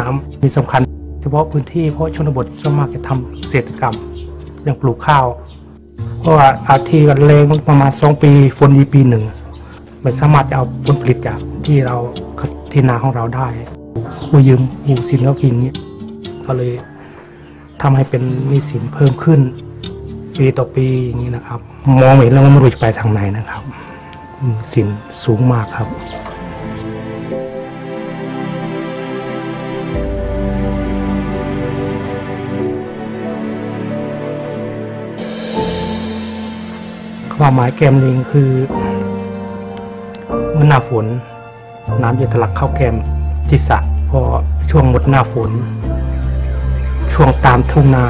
น้ำมีสำคัญ เฉพาะพื้นที่เพราะชนบทส่วนมากจะทำเกษตรกรรมอย่างปลูกข้าว เพราะว่าอาทีกันเลงประมาณสองปีฝนยีปีหนึ่งไม่สามารถจะเอาผลผลิตจากที่เราที่นาของเราได้กู้ยืมกู้สินเขากินเงี้ยก็เลยทำให้เป็นหนี้สินเพิ่มขึ้น ปีต่อปีอย่างนี้นะครับ มองเห็นแล้วว่าไม่รู้จะไปทางไหนนะครับสินสูงมากครับ ความหมายแกมลิงคือเมื่อหน้าฝน น้ำจะทะลักเข้าแกมที่สระพอช่วงหมดหน้าฝน ช่วงตามทุ่งนา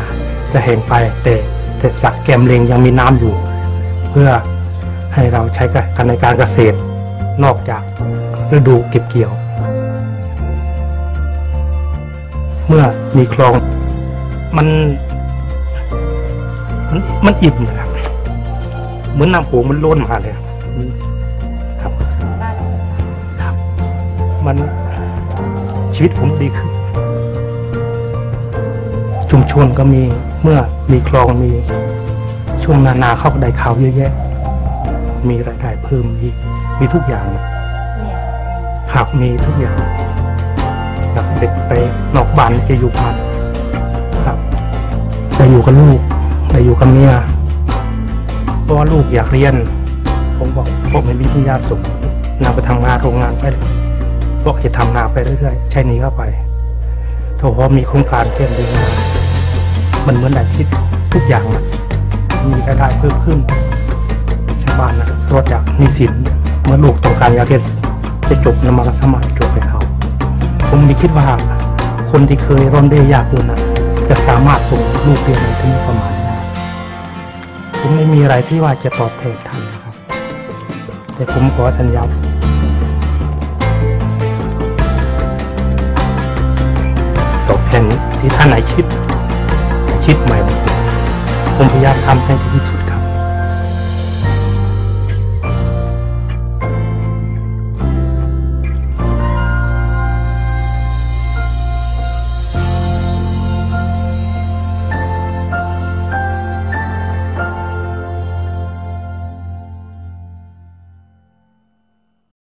จะแห้งไป แต่แต่สระแกมลิงยังมีน้ำอยู่ เพื่อให้เราใช้กันในการเกษตร นอกจากฤดูเก็บเกี่ยว เมื่อมีคลองมัน มันมันอิ่มนะครับ เหมือนน้ำโขงมันล้นมาเลยครับ ครับ มันชีวิตผมดีขึ้น ชุมชนก็มีเมื่อมีคลองมีช่วงนานาเข้าได้ข่าวเยอะแยะ มีรายได้เพิ่มมีมีทุกอย่างครับมีทุกอย่างจากเด็กไปนอกบ้านจะอยู่บ้านครับได้อยู่กับลูกได้อยู่กับเมีย เพราะว่าลูกอยากเรียน ผมบอกผมไม่มีปัญญาสูงนาไปทำงานโรงงานไปเลยบอกให้ทำนาไปเรื่อยๆ ใช้นี้เข้าไปถ้าพอมีโครงการเพิ่มดีมามันเหมือนได้คิดทุกอย่างนะมีรายได้เพิ่มขึ้นชาวบ้านนะรอดจากนิสินเมื่อลูกต้องการอยากเรียนจะจบนมาสมัครจบไปเขาผมม่คิดว่าคนที่เคยร่อนเร่ยากจนนะจะสามารถส่งลูกเรียนถึงประมาณ ม่มีอะไรที่ว่าจะตอบแทนท่านนะครับ แต่ผมขอสัญญาตอบแทนที่ท่านไหนชิดชิดใหม่ ผมพยายามทำให้ดีที่สุด